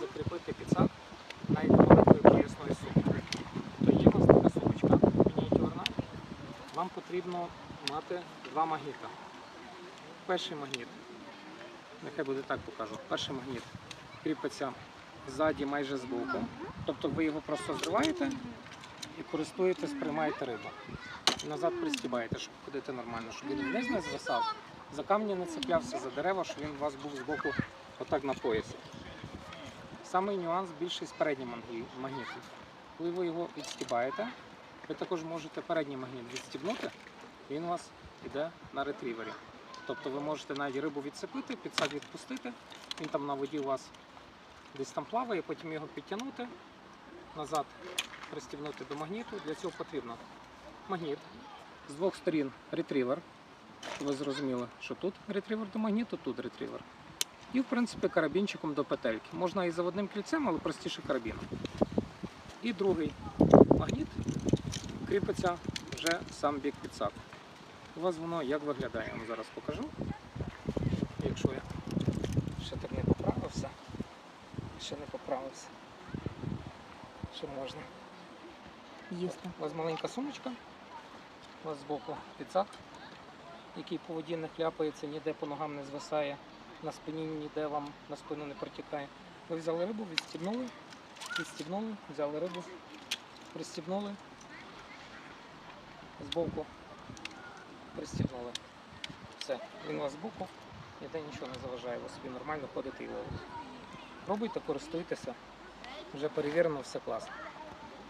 закріпити підсак навіть маленькою поясною сумкою. То є у нас така сумочка мініатюрна. Вам потрібно мати два магніта. Перший магніт, нехай буде так покажу. Перший магніт кріпиться ззаді майже з боку. Тобто ви його просто зриваєте і користуєтесь, приймаєте рибу. І назад пристібаєте, щоб ходити нормально, щоб він вниз не звисав, за камні не цеплявся, за дерева, щоб він у вас був з боку отак на поясі. Самий нюанс більший з переднім магнітом. Коли ви його відстібаєте, ви також можете передній магніт відстібнути, і він у вас йде на ретрівері. Тобто ви можете навіть рибу відцепити, підсак відпустити, він там на воді у вас десь там плаває, потім його підтягнути, назад пристібнути до магніту. Для цього потрібно магніт. З двох сторін ретрівер. Ви зрозуміли, що тут ретрівер до магніту, тут ретрівер. І, в принципі, карабінчиком до петельки. Можна і заводним кільцем, але простіше карабіном. І другий магніт кріпиться вже сам бік підсаку. У вас воно як виглядає, я вам зараз покажу. Якщо я ще так не поправився, ще не поправився. Що можна? Їсти. У вас маленька сумочка, у вас збоку підсак, який по воді не хляпається, ніде по ногам не звисає, на спині ніде вам на спину не протікає. Ви взяли рибу, відстібнули, відстібнули, взяли рибу, пристібнули, збоку пристібнули. Все, він у вас збоку, ніде нічого не заважає, ви собі нормально ходите і ловите. Пробуйте, користуйтеся, вже перевірено, все класно.